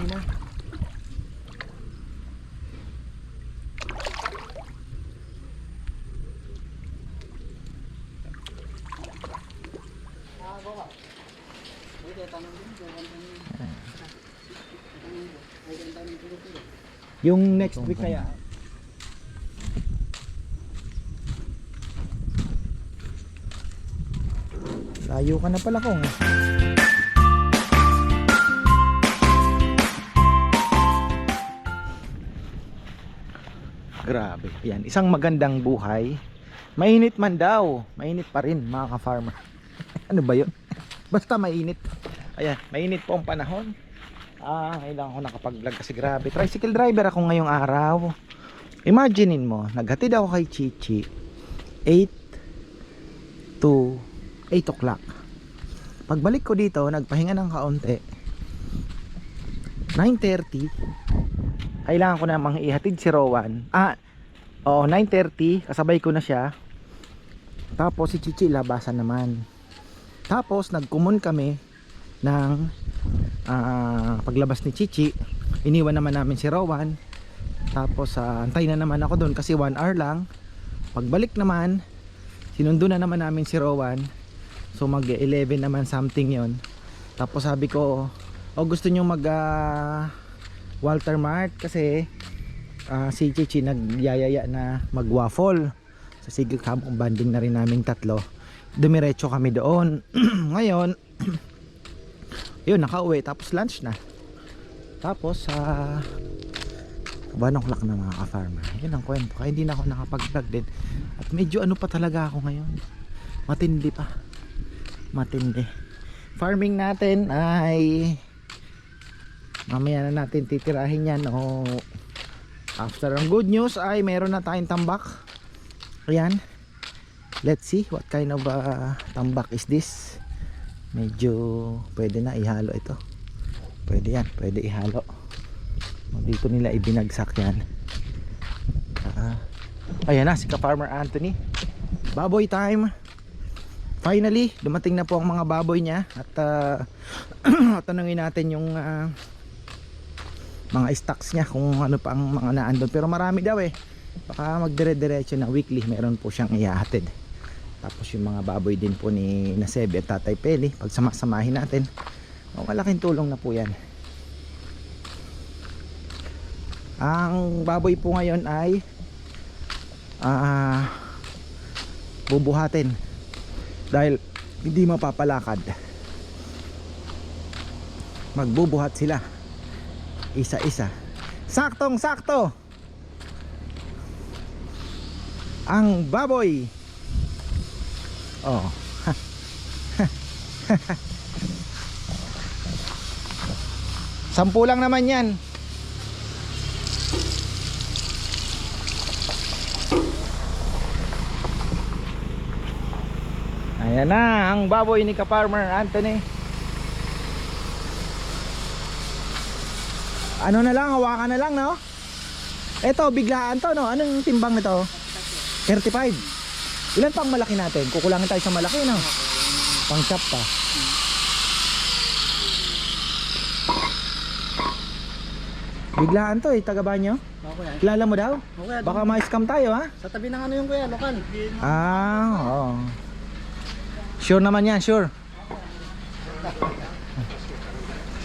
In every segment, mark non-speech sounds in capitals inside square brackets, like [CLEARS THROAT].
malaki na. Yung next week kaya. Layo ka na pala kong. Grabe. Yan, isang magandang buhay. Mainit man daw. Mainit pa rin mga ka-farmer. [LAUGHS] ano ba 'yon? Basta mainit. Ayan, mainit po ang panahon. Ah, kailangan ko nakapag-vlog kasi grabe. Tricycle driver ako ngayong araw. Imaginein mo, naghatid ako kay Chichi 8 to 8 o'clock. Pagbalik ko dito, nagpahinga ng kaunti. 9.30 kailangan ko namang ihatid si Rowan. Ah, oo, 9.30, kasabay ko na siya. Tapos si Chichi labasan naman. Tapos nagkumon kami ng ah, paglabas ni Chichi. Iniwan naman namin si Rowan. Tapos ah, antay na naman ako doon kasi 1 hour lang. Pagbalik naman, sinundo na naman namin si Rowan. So mag 11 naman something yon. Tapos sabi ko, oh gusto nyo mag ah, Walter Mart kasi ah, si Chichi nagyayaya na mag-waffle. So sige, kabong banding na rin naming tatlo. Dumiretso kami doon. [CLEARS THROAT] Ngayon, [CLEARS THROAT] yun, nakauwi. Tapos lunch na. Tapos, sa uh, 1 o'clock na mga ka-farmer. Yun ang kwento. Kaya hindi na ako nakapag-vlog din. At medyo ano pa talaga ako ngayon. Matindi pa. Matindi. Farming natin ay mamaya na natin titirahin yan o. After ang good news ay meron na tayong tambak. Ayan. Let's see what kind of uh, tambak is this. Medyo pwede na ihalo ito. Pwede yan pwede ihalo. Dito nila ibinagsak yan. Ah, ayan na si ka farmer Anthony. Baboy time. Finally dumating na po ang mga baboy niya. At uh, [CLEARS THROAT] tanungin natin yung ah, mga stocks niya kung ano pa ang mga naandun. Pero marami daw eh. Baka magdire-diretso na weekly meron po siyang ihahatid tapos yung mga baboy din po ni Nasebe at Tatay Peli pag samasamahin natin. Oh, malaking tulong na po yan. Ang baboy po ngayon ay ah bubuhatin. Dahil hindi mapapalakad. Magbubuhat sila isa-isa. Saktong sakto. Ang baboy. Oh. [LAUGHS] Sampu lang naman 'yan. Ayan na ang baboy ni ka-farmer Anthony. Ano na lang, hawakan na lang, no? Ito, biglaan to, no? Anong timbang ito? 35. Ilan pang malaki natin? Kukulangin tayo sa malaki, no? Pang chop pa. Biglaan to eh, taga banyo. Okay. Kilala mo daw? Okay. Baka ma-scam tayo, ha? Sa tabi ng ano yung kuya, lokal. Ah, oo. Sure naman yan, sure.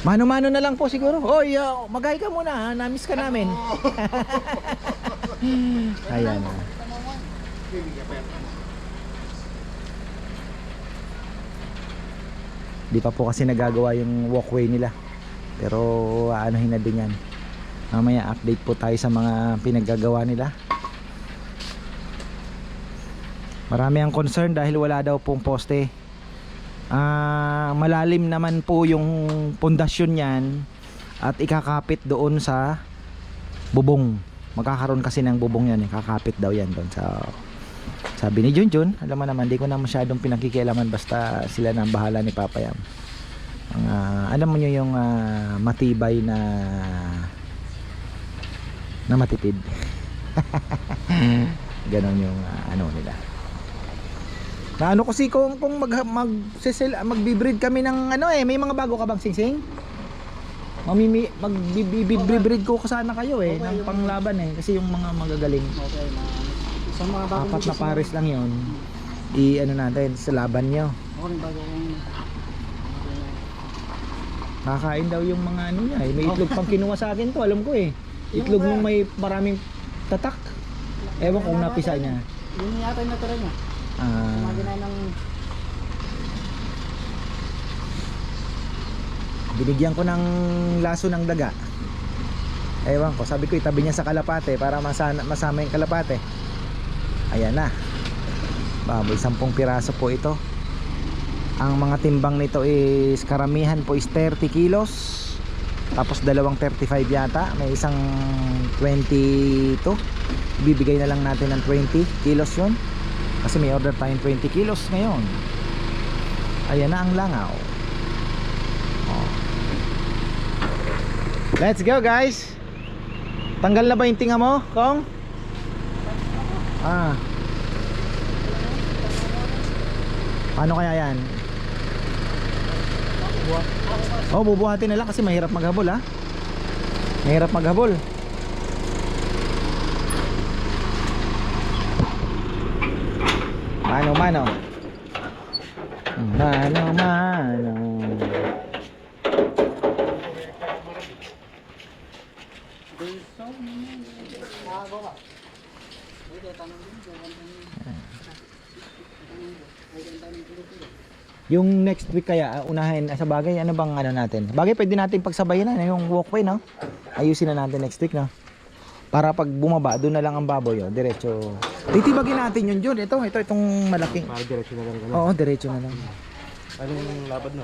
Mano-mano na lang po siguro. Oy, uh, magay ka muna ha. Namiss ka namin. [LAUGHS] Ayan na. Di pa po kasi nagagawa yung walkway nila. Pero aanohin na din yan. Mamaya update po tayo sa mga pinaggagawa nila. Marami ang concern dahil wala daw pong poste. Ah, malalim naman po yung pundasyon niyan at ikakapit doon sa bubong. Magkakaroon kasi ng bubong yan, eh. kakapit daw yan doon sa sabi ni Junjun, alam mo naman, di ko na masyadong pinagkikialaman basta sila na ang bahala ni Papa Yam. Ang, ah, alam mo nyo yung ah, matibay na na matipid. [LAUGHS] Ganon yung ah, ano nila. Na ano kasi kung kung mag mag sisel, magbi-breed kami ng ano eh, may mga bago ka bang singsing? Mamimi, magbibibreed ko sana kayo eh, ng panglaban eh. Kasi yung mga magagaling, Okay. Sa mga bagong apat na pares lang yon i ano natin sa laban nyo. Okay bagong Kakain daw yung mga ano niya eh. May itlog pang kinuha sa akin to, alam ko eh. Itlog nung may maraming tatak. Ewan ko kung napisa niya. Yun yata yung natira niya. Ah, ng binigyan ko ng laso ng daga. Ewan ko, sabi ko itabi niya sa kalapate para masana, masama yung kalapate. Ayan na. Baboy, 10 piraso po ito. Ang mga timbang nito is karamihan po is 30 kilos. Tapos dalawang 35 yata. May isang 22. Bibigay na lang natin ng 20 kilos yun. Kasi may order tayong 20 kilos ngayon. Ayan na ang langaw. Oh. Let's go guys. Tanggal na ba yung tinga mo, Kong? Ah. Ano kaya yan? Oh, bubuhatin na lang kasi mahirap maghabol ha. Mahirap maghabol. Mano mano. Mano mano. Yung next week kaya uh, unahin ah, sa bagay ano bang ano natin? Bagay pwede natin pagsabayan na yung walkway no. Ayusin na natin next week no. Para pag bumaba doon na lang ang baboy oh, diretso. Titibagin natin yun Jun. Ito, ito itong malaki. Para diretso na lang Oo, diretso na lang. Ano yung labad na?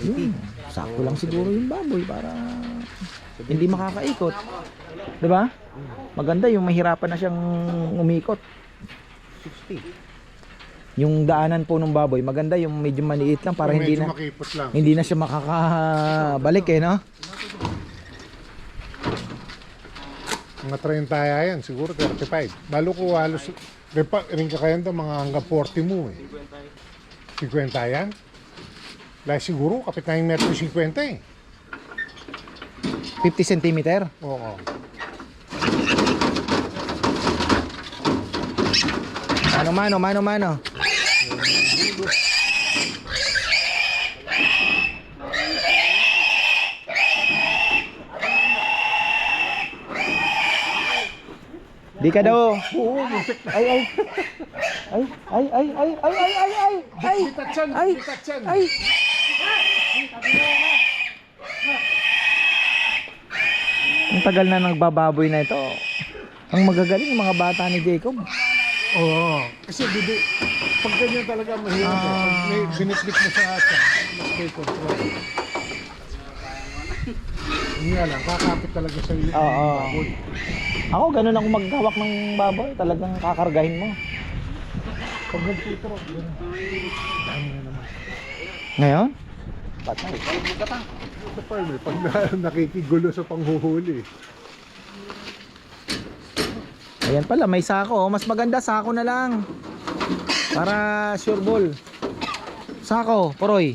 Yun, sakto lang siguro yung baboy para hindi makakaikot. 'Di ba? Maganda yung mahirapan na siyang umikot. 60. Yung daanan po ng baboy, maganda yung medyo maliit lang para hindi na makipot lang. hindi na siya makakabalik eh, no? Mga 30 yan, siguro 35. Balo ko halos, repa, rin ka kaya mga hanggang 40 mo eh. 50 yan? Dahil siguro, kapit na yung metro 50 eh. 50 cm. Oo. Mano mano, mano mano. Di ka daw. Ay, ay. Ay, ay, ay, ay, ay, ay, ay, ay. Ay, ay, ay. Ang tagal na nagbababoy na ito. Ang magagaling mga bata ni Jacob. Oo. Kasi bibi, pag ganyan talaga mahirap. Eh. Ah. Pag may binitbit mo sa ata, mas may control. Hindi nga lang, kakapit talaga sa iyo. Oo. Ako, ganun ako maghawak ng baboy. Talagang kakargahin mo. Pag nagtitro, yun. Ngayon? Patay. Sa farmer, pag na, nakikigulo sa panghuhuli. Ayan pala, may sako. oh. Mas maganda, sako na lang. Para sure ball. Sako, poroy.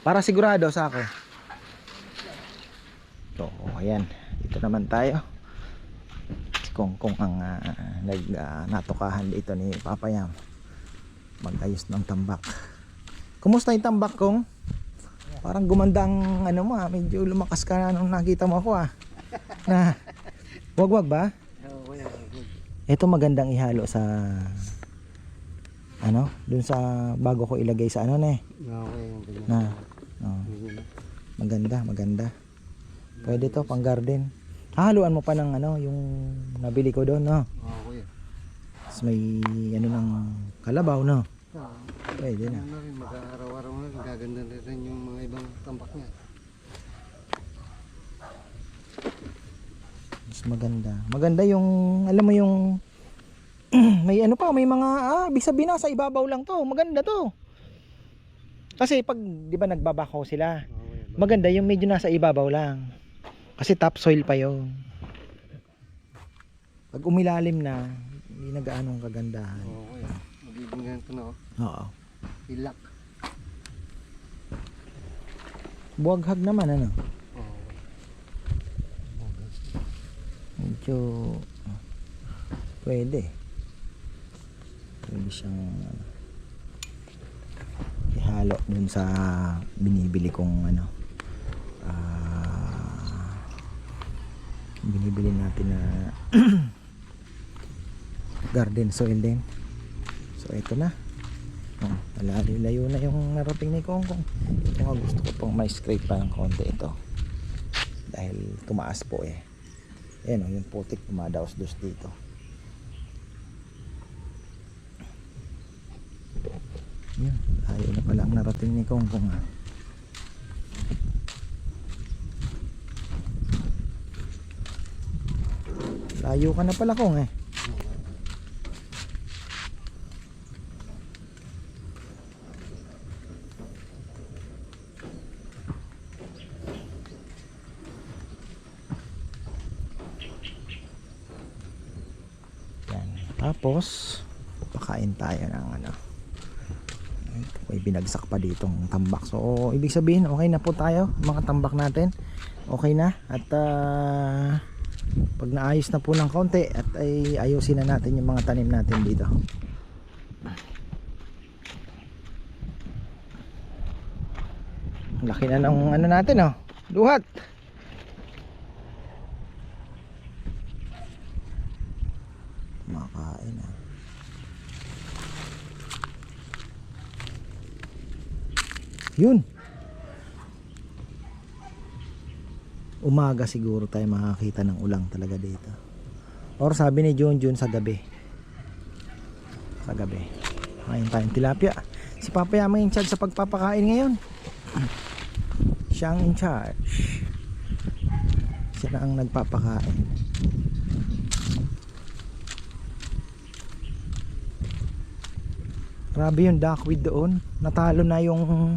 Para sigurado, sako. So, ayan. Dito naman tayo. Si Kong Kong ang ah, nag ah, natukahan dito ni Papa Yam. Magayos ng tambak. Kumusta yung tambak kong? Parang gumanda ang ano mo ah. Medyo lumakas ka na nung nakita mo ako ah. Na, wag wag ba? Ito magandang ihalo sa ano, dun sa bago ko ilagay sa ano na eh. Na. Oh, maganda, maganda. Pwede to pang garden. Hahaluan mo pa ng ano, yung nabili ko doon, no. Oo, kuya. Tapos may ano ng kalabaw, no. Ah, Pwede na. Ano na rin, mag-araw-araw na gaganda na rin yung mga ibang tambak niya. Mas maganda. Maganda yung alam mo yung [CLEARS THROAT] may ano pa, may mga ah, ibig sabihin nasa ibabaw lang to. Maganda to. Kasi pag 'di ba nagbabakaw sila, Oo, kuya. maganda yung medyo nasa ibabaw lang. Kasi topsoil pa yun. Pag umilalim na, hindi na gaano ang kagandahan. Oo, oh, yeah. magiging ganito na. Oh. Oo. Ilak. Buwaghag naman ano? Oo. Medyo pwede. Pwede siyang ano, ihalo dun sa binibili kong ano ah uh, binibili natin na [CLEARS THROAT] garden soil din. So ito na. Oh, layo na yung narating ni Kong Kong. Ito nga gusto ko pong may scrape pa ng konti ito. Dahil tumaas po eh. Ayan oh, yung putik dumadaos-dos dito. Yan, layo na pala ang narating ni Kong Kong ah. Layo ka na pala Kong eh. Yan. Tapos, pakain tayo ng ano. May binagsak pa ditong tambak. So, ibig sabihin, okay na po tayo. Mga tambak natin. Okay na. At, ah, pag naayos na po ng konti, at ay ayusin na natin yung mga tanim natin dito. Laki na ng ano natin, oh. Duhat. Makain ah. Yun. Umaga siguro tayo makakita ng ulang talaga dito. Or sabi ni Jun Jun sa gabi. Sa gabi. Kain tayong tilapia. Si Papa Yama in charge sa pagpapakain ngayon. [CLEARS THROAT] Siya ang in charge. Siya na ang nagpapakain. Grabe yung duckweed doon. Natalo na yung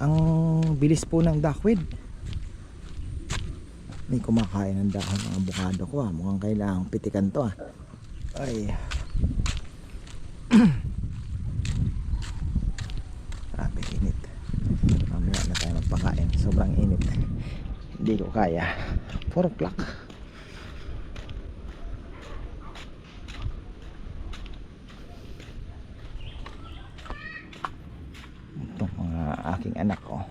ang bilis po ng duckweed. May kumakain ng dahon ng avocado ko ah. Mukhang kailangang pitikan to ah. Ay. [CLEARS THROAT] Grabe init. Mamaya na tayo magpakain. Sobrang init. Hindi ko kaya. 4 o'clock. itong aking anak ko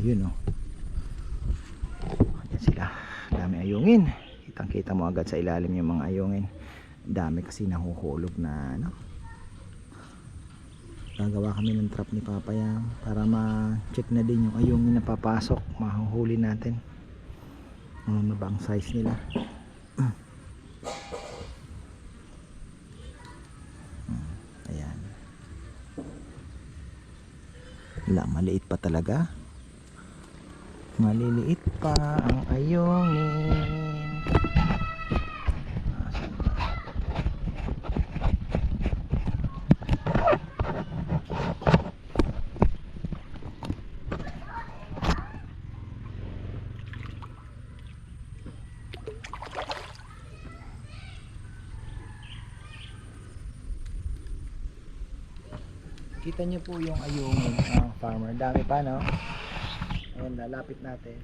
ayun oh ayan sila dami ayungin kitang kita mo agad sa ilalim yung mga ayungin dami kasi nahuhulog na ano. Gagawa kami ng trap ni Papa Yang para ma-check na din yung ayong na napapasok mahuhuli natin. Ano ba ang size nila. [CLEARS THROAT] Ayan. Wala maliit pa talaga. Maliliit pa ang ayongin Kita niyo po yung ayungin ng farmer. Dami pa, no? Ayan, lalapit natin.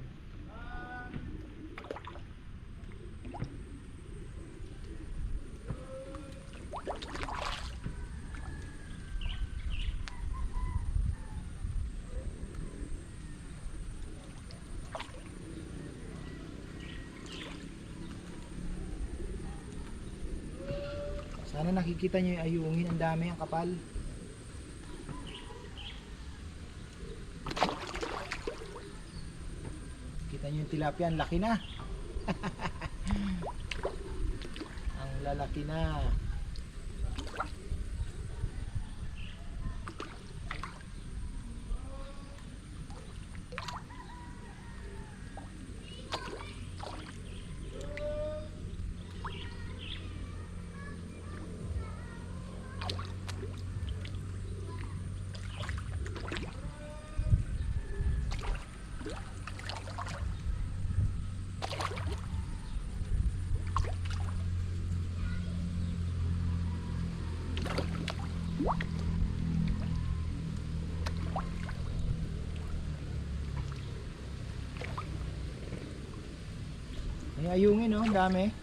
Sana nakikita niyo yung ayungin. Ang dami, ang kapal. Kita niyo yung tilapia, ang laki na. [LAUGHS] ang lalaki na. Ayungin ang dami.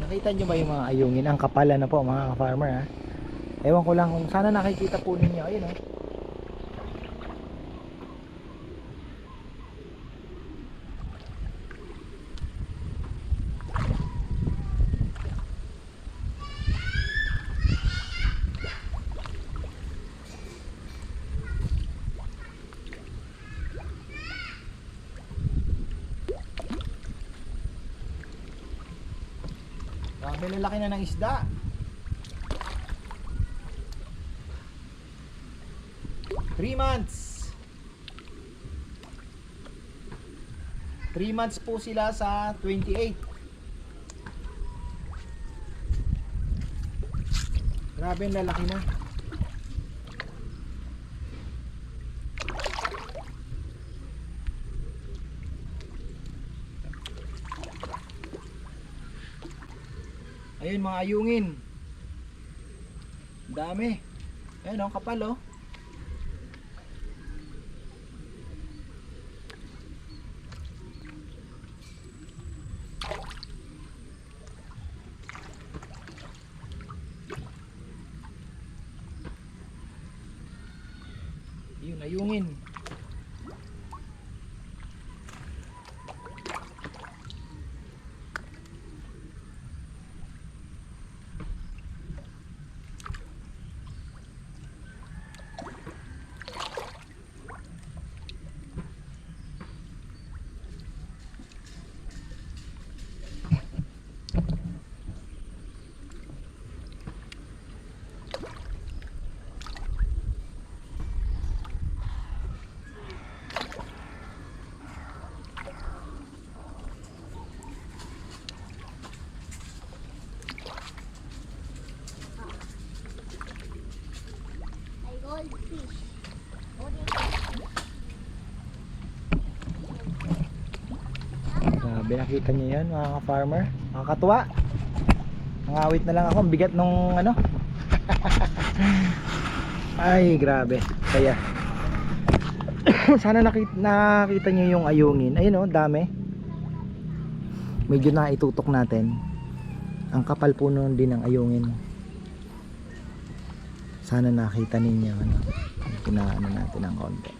Nakita nyo ba yung mga ayungin? Ang kapala na po mga ka-farmer ha. Ewan ko lang kung sana nakikita po ninyo. Ayun oh. Grabe lalaki na ng isda. Three months. Three months po sila sa 28. Grabe ang lalaki na. Ayun mga ayungin. Dami. Ayun oh, kapal oh. Yun, ayungin. Ay, goldfish. Grabe, nakita yan mga ka-farmer. Nakakatuwa. Nangawit na lang ako. Ang bigat nung ano. [LAUGHS] Ay, grabe. Kaya. [COUGHS] Sana nakita, nakita niyo yung ayungin. Ayun oh, dami. Medyo na itutok natin. Ang kapal po noon din ng ayungin. Sana nakita ninyo ano. Kinaano natin ng konti.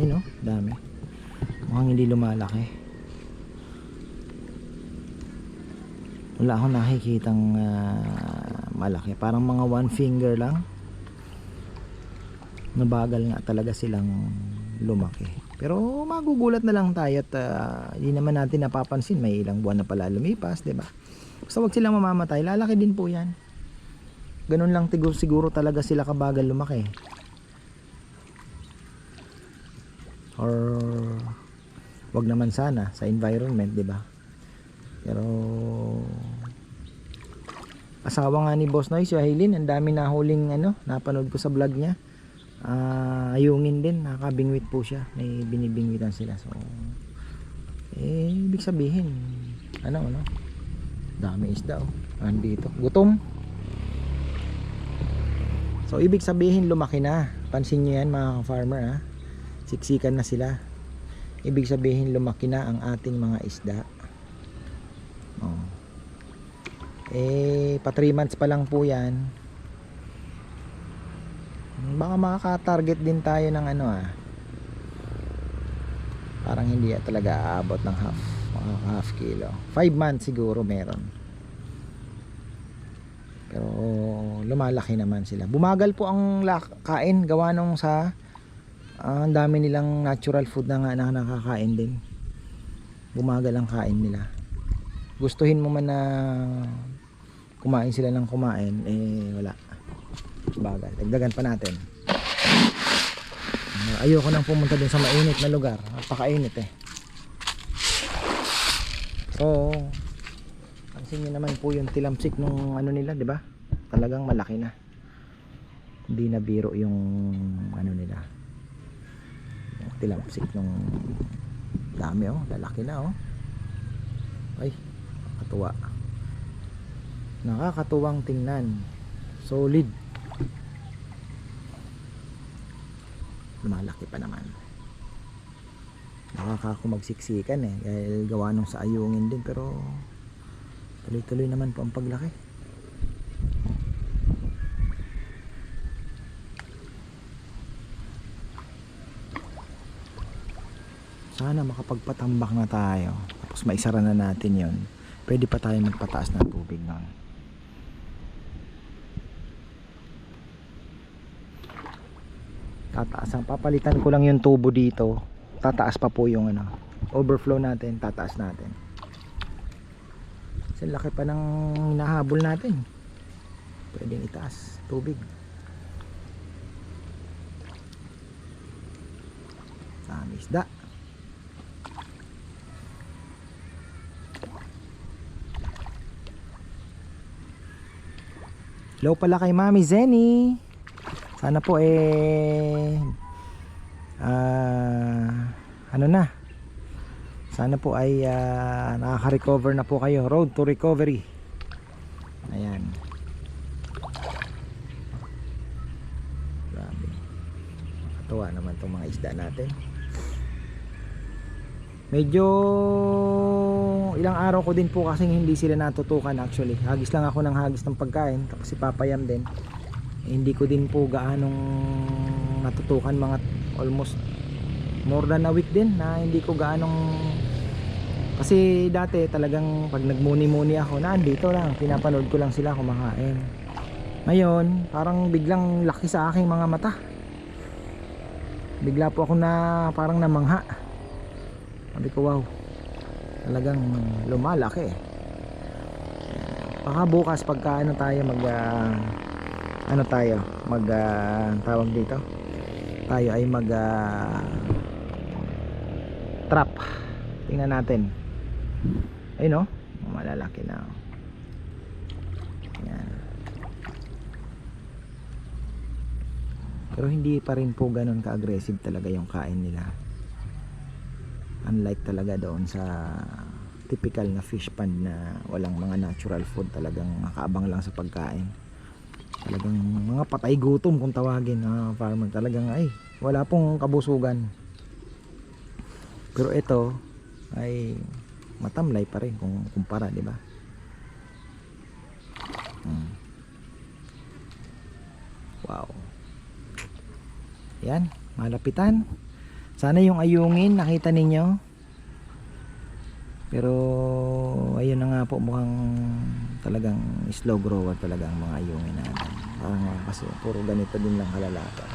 Ayun oh, dami. Mukhang hindi lumalaki. Wala akong nakikitang ah, malaki. Parang mga one finger lang. Nabagal nga talaga silang lumaki. Pero magugulat na lang tayo at ah, hindi naman natin napapansin. May ilang buwan na pala lumipas, 'di ba? Basta wag silang mamamatay. Lalaki din po yan. Ganun lang siguro talaga sila kabagal lumaki. Or wag naman sana sa environment, 'di ba? Pero asawa nga ni Boss Noy, si Hailin, ang dami na huling ano, napanood ko sa vlog niya. Ah, ayungin din, nakabingwit po siya. May binibingwitan sila. So eh ibig sabihin ano ano? Dami isda oh. Andito. Gutom. So ibig sabihin lumaki na. Pansin niyo yan mga farmer ha siksikan na sila. Ibig sabihin lumaki na ang ating mga isda. Oh. eh pa 3 months pa lang po yan. Baka makaka-target din tayo ng ano ah. Parang hindi talaga aabot ng half mga half kilo. 5 months siguro meron. Pero lumalaki naman sila. Bumagal po ang kain gawa nung sa Ah, ang dami nilang natural food na nga na nakakain din bumagal ang kain nila gustuhin mo man na kumain sila ng kumain eh wala Bagal. Dagdagan pa natin. Ah, Ayoko nang pumunta dun sa mainit na lugar. Napakainit eh. So, pansin nyo naman po yung tilamsik nung ano nila, di ba? Talagang malaki na. Hindi na biro yung ano nila. Yung tilamsik nung dami oh, lalaki na oh. Ay, katuwa. Nakakatuwang tingnan. Solid. Malaki pa naman. Nakaka magsiksikan eh. Dahil gawa nung sa ayungin din. Pero tuloy-tuloy naman po ang paglaki. Sana makapagpatambak na tayo. Tapos maisara na natin yon. Pwede pa tayo magpataas ng tubig nun. Tataas ang papalitan ko lang yung tubo dito. Tataas pa po yung ano, overflow natin, tataas natin. Kasi laki pa ng hinahabol natin. Pwedeng itaas tubig. Dami isda. Hello pala kay Mami Zenny. Sana po eh ah, ano na. Sana po ay ah, nakaka-recover na po kayo. Road to recovery. Ayan. Grabe. Nakatuwa naman itong mga isda natin. Medyo ilang araw ko din po kasi hindi sila natutukan actually. Hagis lang ako ng hagis ng pagkain tapos si Papayam din. Hindi ko din po gaanong natutukan mga almost more than a week din na hindi ko gaanong kasi dati talagang pag nagmuni-muni ako na andito lang pinapanood ko lang sila kumakain ngayon parang biglang laki sa aking mga mata bigla po ako na parang namangha sabi ko wow talagang lumalaki. Baka bukas pagka ano tayo mag ah, ano tayo mag ah, tawag dito? Tayo ay mag ah, trap. Tingnan natin. Ayun no malalaki na yan pero hindi pa rin po ganun ka-aggressive talaga yung kain nila unlike talaga doon sa typical na fish pond na walang mga natural food talagang nakaabang lang sa pagkain. Talagang mga patay gutom kung tawagin ng farmer talagang ay wala pong kabusugan. Pero ito ay matamlay pa rin kung kumpara di ba? Hmm. wow. Yan malapitan sana yung ayungin nakita ninyo. Pero ayun na nga po mukhang talagang slow grower talaga ang mga ayungin natin. Parang kasi puro ganito din lang kalalaka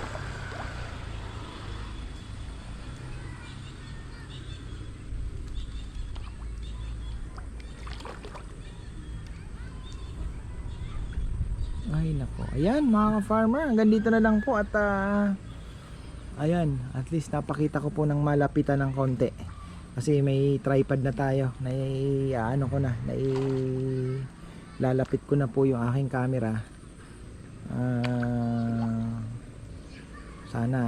ay nako. Ayan mga farmer hanggang dito na lang po at ah, ayan at least napakita ko po ng malapitan ng konti. Kasi may tripod na tayo. Na ano ko na na lalapit ko na po yung aking camera. Ah, sana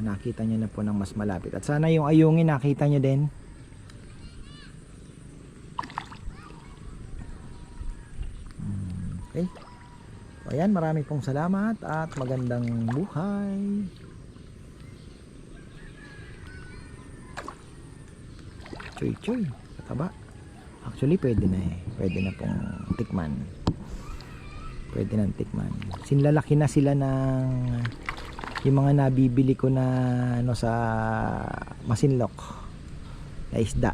nakita nyo na po ng mas malapit. At sana yung ayungin nakita nyo din. Hmm, okay. So, ayan marami pong salamat at magandang buhay Choy choy, kataba. Actually pwede na eh. Pwede na pong tikman. Pwede nang tikman. Sinlalaki na sila ng yung mga nabibili ko na ano sa Masinlok na isda.